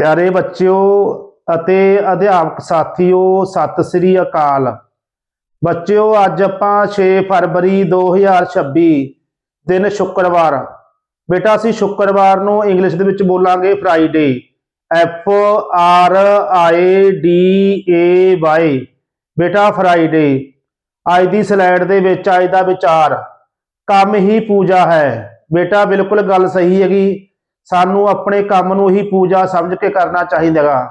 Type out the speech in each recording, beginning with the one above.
ਪਿਆਰੇ ਬੱਚਿਓ ਅਤੇ ਅਧਿਆਪਕ ਸਾਥੀਓ, ਸਤਿ ਸ੍ਰੀ ਅਕਾਲ। ਬੱਚਿਓ, ਅੱਜ ਆਪਾਂ 6 ਫਰਵਰੀ 2026 ਦਿਨ ਸ਼ੁੱਕਰਵਾਰ। ਬੇਟਾ, ਅਸੀਂ ਸ਼ੁੱਕਰਵਾਰ ਨੂੰ ਇੰਗਲਿਸ਼ ਦੇ ਵਿੱਚ ਬੋਲਾਂਗੇ Friday F R I D A Y ਬੇਟਾ ਫਰਾਈਡੇ ਅੱਜ ਦੀ ਸਲਾਈਡ ਦੇ ਵਿੱਚ, ਅੱਜ ਦਾ ਵਿਚਾਰ। ਕੰਮ ਹੀ ਪੂਜਾ ਹੈ। ਬੇਟਾ, ਬਿਲਕੁਲ ਗੱਲ ਸਹੀ ਹੈਗੀ। ਸਾਨੂੰ ਆਪਣੇ ਕੰਮ ਨੂੰ ਹੀ ਪੂਜਾ ਸਮਝ ਕੇ ਕਰਨਾ ਚਾਹੀਦਾਗਾ।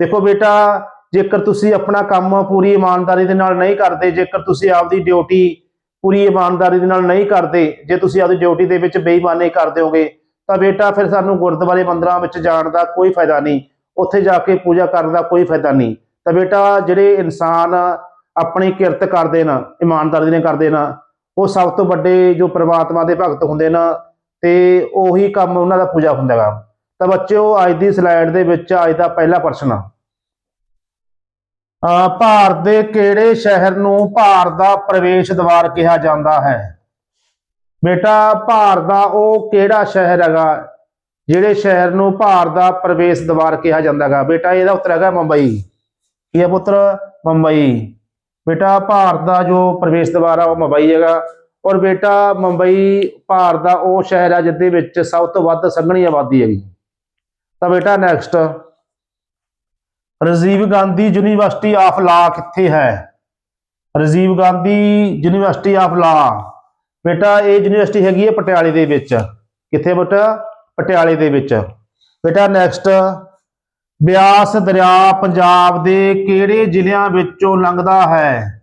ਦੇਖੋ ਬੇਟਾ, ਜੇਕਰ ਤੁਸੀਂ ਆਪਣਾ ਕੰਮ ਪੂਰੀ ਇਮਾਨਦਾਰੀ ਦੇ ਨਾਲ ਨਹੀਂ ਕਰਦੇ, ਜੇਕਰ ਤੁਸੀਂ ਆਪਦੀ ਡਿਊਟੀ ਪੂਰੀ ਇਮਾਨਦਾਰੀ ਦੇ ਨਾਲ ਨਹੀਂ ਕਰਦੇ, ਜੇ ਤੁਸੀਂ ਆਪਦੀ ਡਿਊਟੀ ਦੇ ਵਿੱਚ ਬੇਈਮਾਨੀ ਕਰਦੇ ਹੋਗੇ, ਤਾਂ ਬੇਟਾ ਫਿਰ ਸਾਨੂੰ ਗੁਰਦੁਆਰੇ ਮੰਦਰਾਂ ਵਿੱਚ ਜਾਣ ਦਾ ਕੋਈ ਫਾਇਦਾ ਨਹੀਂ, ਉੱਥੇ ਜਾ ਕੇ ਪੂਜਾ ਕਰਨ ਦਾ ਕੋਈ ਫਾਇਦਾ ਨਹੀਂ। ਤਾਂ ਬੇਟਾ, ਜਿਹੜੇ ਇਨਸਾਨ ਆਪਣੀ ਕਿਰਤ ਕਰਦੇ ਨਾ, ਇਮਾਨਦਾਰੀ ਨਾਲ ਕਰਦੇ ਨਾ, ਉਹ ਸਭ ਤੋਂ ਵੱਡੇ ਜੋ ਪ੍ਰਮਾਤਮਾ ਦੇ ਭਗਤ ਹੁੰਦੇ ਨਾ ਤੇ ਉਹੀ ਕੰਮ ਉਹਨਾਂ ਦਾ ਪੂਜਾ ਹੁੰਦਾ ਗਾ ਤਾਂ ਬੱਚਿਓ, ਅੱਜ ਦੀ ਸਲਾਈਡ ਦੇ ਵਿੱਚ ਅੱਜ ਦਾ ਪਹਿਲਾ ਪ੍ਰਸ਼ਨ ਆ। ਭਾਰਤ ਦੇ ਕਿਹੜੇ ਸ਼ਹਿਰ ਨੂੰ ਭਾਰਤ ਦਾ ਪ੍ਰਵੇਸ਼ ਦਵਾਰ ਕਿਹਾ ਜਾਂਦਾ ਹੈ? ਬੇਟਾ, ਭਾਰਤ ਦਾ ਉਹ ਕਿਹੜਾ ਸ਼ਹਿਰ ਹੈਗਾ ਜਿਹੜੇ ਸ਼ਹਿਰ ਨੂੰ ਭਾਰਤ ਦਾ ਪ੍ਰਵੇਸ਼ ਦਵਾਰ ਕਿਹਾ ਜਾਂਦਾ ਹੈਗਾ? ਬੇਟਾ, ਇਹਦਾ ਉੱਤਰ ਹੈਗਾ ਮੁੰਬਈ। ਕੀ ਹੈ ਪੁੱਤਰ? ਮੁੰਬਈ। ਬੇਟਾ, ਭਾਰਤ ਦਾ ਜੋ ਪ੍ਰਵੇਸ਼ ਦਵਾਰ ਆ, ਉਹ ਮੁੰਬਈ ਹੈਗਾ। ਔਰ ਬੇਟਾ ਮੁੰਬਈ ਭਾਰਤ ਦਾ ਉਹ ਸ਼ਹਿਰ ਹੈ ਜਿੱਦੇ ਵਿੱਚ ਸਭ ਤੋਂ ਵੱਧ ਸੰਘਣੀ ਆਬਾਦੀ ਹੈਗੀ। ਤਾਂ ਬੇਟਾ next Rajiv Gandhi University of Law ਕਿੱਥੇ ਹੈ? ਰਾਜੀਵ ਗਾਂਧੀ ਯੂਨੀਵਰਸਿਟੀ ਆਫ ਲਾ ਬੇਟਾ, ਇਹ ਯੂਨੀਵਰਸਿਟੀ ਹੈਗੀ ਹੈ ਪਟਿਆਲੇ ਦੇ ਵਿੱਚ। ਕਿੱਥੇ ਬੇਟਾ? ਪਟਿਆਲੇ ਦੇ ਵਿੱਚ। ਬੇਟਾ ਨੈਕਸਟ ਬਿਆਸ ਦਰਿਆ ਪੰਜਾਬ ਦੇ ਕਿਹੜੇ ਜ਼ਿਲ੍ਹਿਆਂ ਵਿੱਚੋਂ ਲੰਘਦਾ ਹੈ?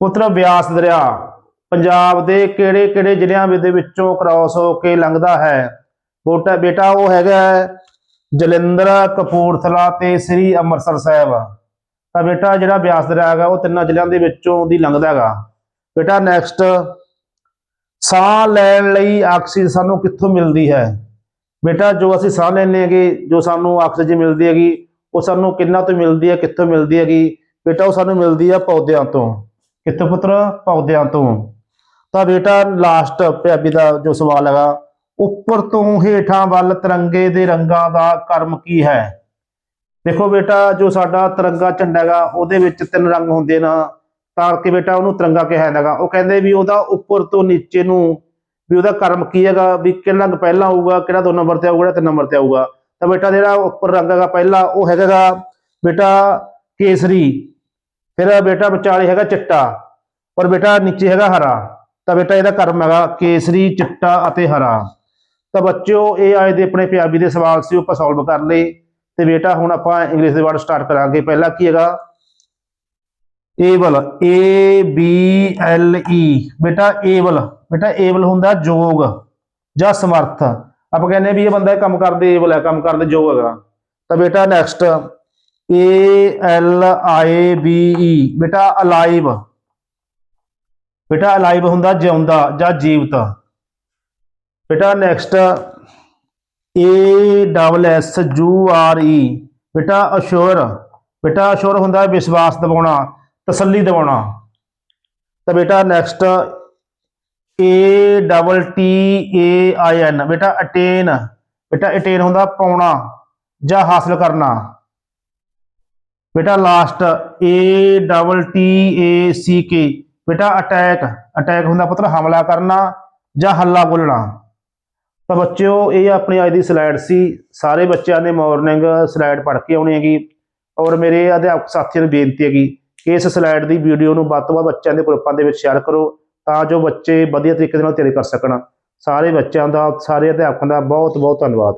ਪੁੱਤਰ ਬਿਆਸ ਦਰਿਆ। ਪੰਜਾਬ ਦੇ ਕਿਹੜੇ ਕਿਹੜੇ ਜ਼ਿਲ੍ਹਿਆਂ ਦੇ ਵਿੱਚੋਂ ਕ੍ਰਾਸ ਹੋ ਕੇ ਲੰਘਦਾ ਹੈ? ਬੋਟਾ ਬੇਟਾ ਉਹ ਹੈਗਾ ਹੈ ਜਲੰਧਰ, ਕਪੂਰਥਲਾ ਤੇ ਸ੍ਰੀ ਅੰਮ੍ਰਿਤਸਰ ਸਾਹਿਬ। ਤਾਂ ਬੇਟਾ ਜਿਹੜਾ ਬਿਆਸ ਦਰਿਆ ਹੈਗਾ, ਉਹ ਤਿੰਨਾਂ ਜ਼ਿਲ੍ਹਿਆਂ ਦੇ ਵਿੱਚੋਂ ਦੀ ਲੰਘਦਾ ਹੈਗਾ। ਬੇਟਾ ਨੈਕਸਟ ਸਾਹ ਲੈਣ ਲਈ ਆਕਸੀਜਨ ਸਾਨੂੰ ਕਿੱਥੋਂ ਮਿਲਦੀ ਹੈ? ਬੇਟਾ ਜੋ ਅਸੀਂ ਸਾਹ ਲੈਂਦੇ ਹੈਗੇ, ਜੋ ਸਾਨੂੰ ਆਕਸੀਜਨ ਮਿਲਦੀ ਹੈਗੀ, ਉਹ ਸਾਨੂੰ ਕਿੰਨਾ ਤੋਂ ਮਿਲਦੀ ਹੈ, ਕਿੱਥੋਂ ਮਿਲਦੀ ਹੈਗੀ? ਬੇਟਾ ਉਹ ਸਾਨੂੰ ਮਿਲਦੀ ਹੈ ਪੌਦਿਆਂ ਤੋਂ। ਕਿੱਥੋਂ ਪੁੱਤਰ? ਪੌਦਿਆਂ ਤੋਂ। ਤਾਂ ਬੇਟਾ ਲਾਸਟ ਪੰਜਾਬੀ ਦਾ ਜੋ ਸਵਾਲ ਹੈਗਾ, ਉੱਪਰ ਤੋਂ ਹੇਠਾਂ ਵੱਲ ਤਿਰੰਗੇ ਦੇ ਰੰਗਾਂ ਦਾ ਕਰਮ ਕੀ ਹੈ? ਦੇਖੋ ਬੇਟਾ, ਜੋ ਸਾਡਾ ਤਿਰੰਗਾ ਝੰਡਾ ਹੈਗਾ, ਉਹਦੇ ਵਿੱਚ ਤਿੰਨ ਰੰਗ ਹੁੰਦੇ ਨਾ, ਤਾਂ ਕਿ ਬੇਟਾ ਉਹਨੂੰ ਤਿਰੰਗਾ ਕਿਹਾ ਜਾਂਦਾ ਹੈਗਾ। ਉਹ ਕਹਿੰਦੇ ਵੀ ਉਹਦਾ ਉੱਪਰ ਤੋਂ ਨੀਚੇ ਨੂੰ ਵੀ ਉਹਦਾ ਕਰਮ ਕੀ ਹੈਗਾ, ਵੀ ਕਿਹੜਾ ਰੰਗ ਪਹਿਲਾਂ ਆਊਗਾ, ਕਿਹੜਾ ਦੋ ਨੰਬਰ ਤੇ ਆਊਗਾ, ਕਿਹੜਾ ਤਿੰਨ ਨੰਬਰ ਤੇ ਆਊਗਾ। ਤਾਂ ਬੇਟਾ ਜਿਹੜਾ ਉੱਪਰ ਰੰਗ ਹੈਗਾ ਪਹਿਲਾ, ਉਹ ਹੈਗਾ ਬੇਟਾ ਕੇਸਰੀ, ਫਿਰ ਬੇਟਾ ਵਿਚਾਲੇ ਹੈਗਾ ਚਿੱਟਾ ਔਰ ਬੇਟਾ ਨੀਚੇ ਹੈਗਾ ਹਰਾ। ਤਾਂ ਬੇਟਾ ਇਹਦਾ ਕਰਮ ਹੈਗਾ ਕੇਸਰੀ, ਚਿੱਟਾ ਅਤੇ ਹਰਾ। ਤਾਂ ਬੱਚਿਓ, ਇਹ ਆਏ ਦੇ ਆਪਣੇ ਪੰਜਾਬੀ ਦੇ ਸਵਾਲ ਸੀ, ਉਹ ਆਪਾਂ ਸੋਲਵ ਕਰ ਲਏ। ਤੇ ਬੇਟਾ, ਹੁਣ ਆਪਾਂ ਇੰਗਲਿਸ਼ ਦੇ ਵਰਡ ਸਟਾਰਟ ਕਰਾਂਗੇ। ਪਹਿਲਾ ਕੀ ਹੈਗਾ? Able A B L E ਬੇਟਾ ਏਬਲ ਬੇਟਾ ਏਬਲ ਹੁੰਦਾ ਯੋਗ ਜਾਂ ਸਮਰਥ। ਆਪਾਂ ਕਹਿੰਦੇ ਵੀ ਇਹ ਬੰਦਾ ਕੰਮ ਕਰਦੇ ਏਬਲ ਹੈ, ਕੰਮ ਕਰਦੇ ਯੋਗ ਹੈਗਾ। ਤਾਂ ਬੇਟਾ next A L I B E ਬੇਟਾ ਅਲਾਈਵ ਬੇਟਾ ਅਲਾਈਵ ਹੁੰਦਾ, ਜਿਉਂਦਾ ਜਾਂ ਜੀਵਤ। ਬੇਟਾ next A double S U R E ਬੇਟਾ ਅਸ਼ੋਰ। ਬੇਟਾ ਅਸ਼ੋਰ ਹੁੰਦਾ ਵਿਸ਼ਵਾਸ ਦਿਵਾਉਣਾ, ਤਸੱਲੀ ਦਿਵਾਉਣਾ। ਤਾਂ ਬੇਟਾ next A double T A I N ਬੇਟਾ ਅਟੇਨ ਬੇਟਾ ਅਟੇਨ ਹੁੰਦਾ ਪਾਉਣਾ ਜਾਂ ਹਾਸਲ ਕਰਨਾ। ਬੇਟਾ last A double T A C K ਬੇਟਾ ਅਟੈਕ ਅਟੈਕ ਹੁੰਦਾ ਪੁੱਤਰ ਹਮਲਾ ਕਰਨਾ ਜਾਂ ਹੱਲਾ ਬੋਲਣਾ। ਤਾਂ ਬੱਚਿਓ, ਇਹ ਆਪਣੀ ਅੱਜ ਦੀ ਸਲਾਈਡ ਸੀ। ਸਾਰੇ ਬੱਚਿਆਂ ਨੇ ਮਾਰਨਿੰਗ ਸਲਾਈਡ ਪੜ੍ਹ ਕੇ ਆਉਣੀ ਹੈਗੀ। ਔਰ ਮੇਰੇ ਅਧਿਆਪਕ ਸਾਥੀਆਂ ਨੂੰ ਬੇਨਤੀ ਹੈਗੀ ਕਿ ਇਸ ਸਲਾਈਡ ਦੀ ਵੀਡੀਓ ਨੂੰ ਵੱਧ ਤੋਂ ਵੱਧ ਬੱਚਿਆਂ ਦੇ ਗਰੁੱਪਾਂ ਦੇ ਵਿੱਚ ਸ਼ੇਅਰ ਕਰੋ, ਤਾਂ ਜੋ ਬੱਚੇ ਵਧੀਆ ਤਰੀਕੇ ਦੇ ਨਾਲ ਤਿਆਰੀ ਕਰ ਸਕਣ। ਸਾਰੇ ਬੱਚਿਆਂ ਦਾ, ਸਾਰੇ ਅਧਿਆਪਕਾਂ ਦਾ ਬਹੁਤ ਬਹੁਤ ਧੰਨਵਾਦ।